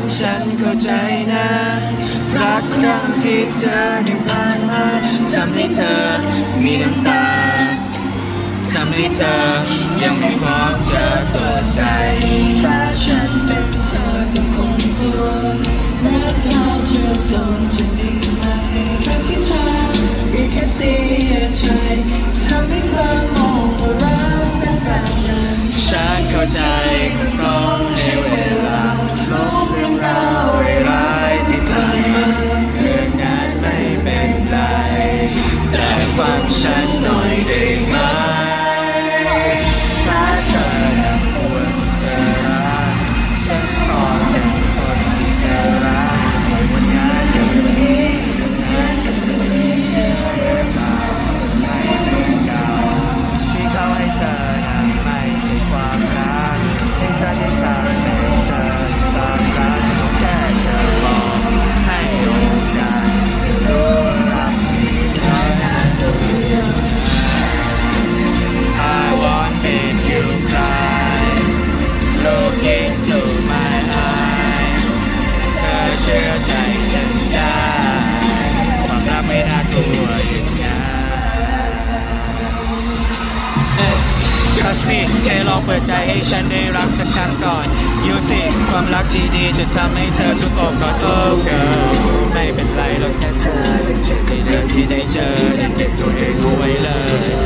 นฉันเข้าใจนะ รักครั้งที่เธอได้ผ่านมาทำให้เธอมีน้ำตาทำให้เธอยังไม่พร้อมจะเปิดใจถ้าฉันเป็นเธอก็คงกลัวรักเราจะต้องจะดีไหมรั้งที่เธอมีแค่เสียใจทำให้เธอมองว่ารักนั้นแบบนั้นฉันเข้าใจ me แค่ลองเปิดใจให้ฉันได้รักสักครั้งก่อน You see ความรักดีๆจะทำให้เธอทุกอกขอโทษ girl ไม่เป็นไรหรอกแค่เธอเป็นเช่นที่เดียวที่ได้เจอได้เก็บตัวเองเอาไว้เลย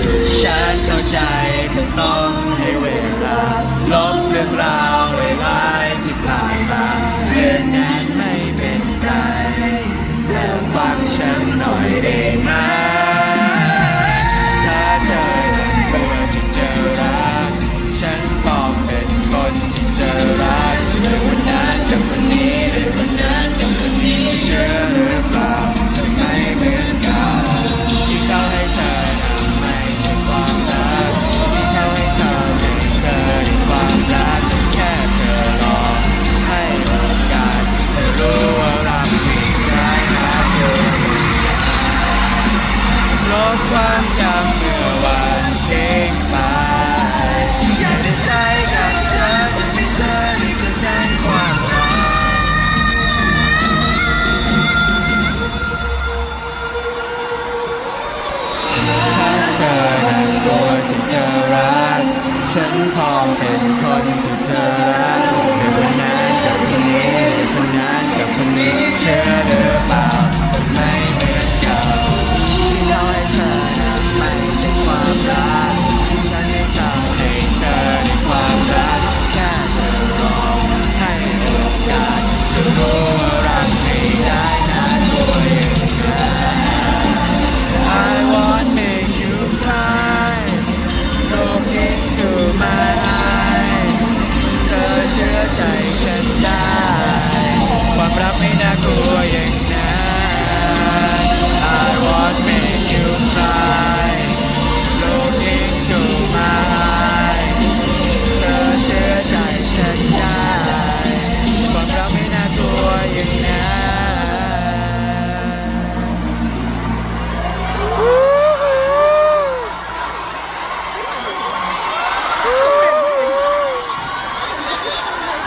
ดความจำเมื่อวานเองไปอยากจะใช้กับเธอจะไม่เจอในกระจายความรักถ้าเธอนั้นกลัวฉันจะรัก ฉันพร้อมเป็นคนที่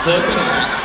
Câmara